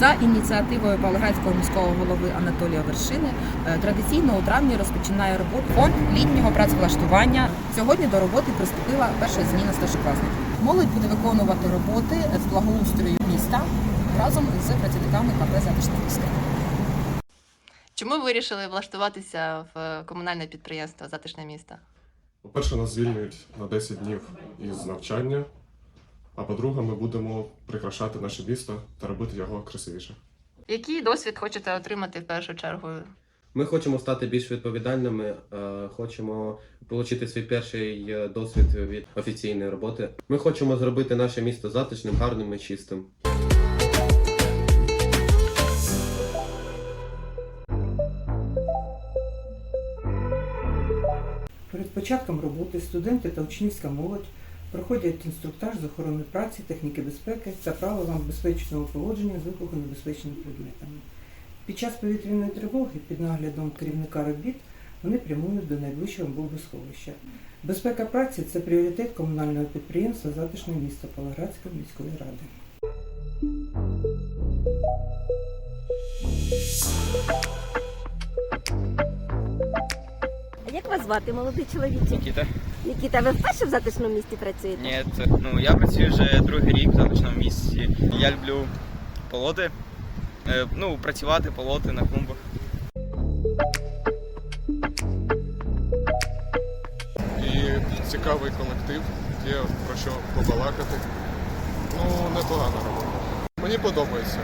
За ініціативою Павлоградського міського голови Анатолія Вершини е, традиційно у травні розпочинає роботу фонд літнього працевлаштування. Сьогодні до роботи приступила перша зміна старшокласників. Молодь буде виконувати роботи з благоустрою міста разом з працівниками КП «Затишне місто». Чому ви вирішили влаштуватися в комунальне підприємство Затишне місто? По-перше, нас звільнюють на 10 днів із навчання, а по-друге, ми будемо прикрашати наше місто та робити його красивіше. Який досвід хочете отримати в першу чергу? Ми хочемо стати більш відповідальними, е, хочемо отримати свій перший е, досвід від офіційної роботи. Ми хочемо зробити наше місто затишним, гарним і чистим. Перед початком роботи студенти та учнівська молодь проходять інструктаж з охорони праці, техніки безпеки та правилам безпечного поводження з вибухонебезпечними предметами. Під час повітряної тривоги під наглядом керівника робіт вони прямують до найближчого бомбосховища. Безпека праці це пріоритет комунального підприємства Затишне місто Палаградської міської ради. Вас звати, молодий чоловіче? Нікіта? Нікіта, ви вперше в затишному місті працюєте? Ні, ну я працюю вже другий рік в затишному місці. Я люблю полоти. Е, Ну, працювати, полоти на клумбах. І цікавий колектив, є про що побалакати. Ну, непогана робота. Мені подобається.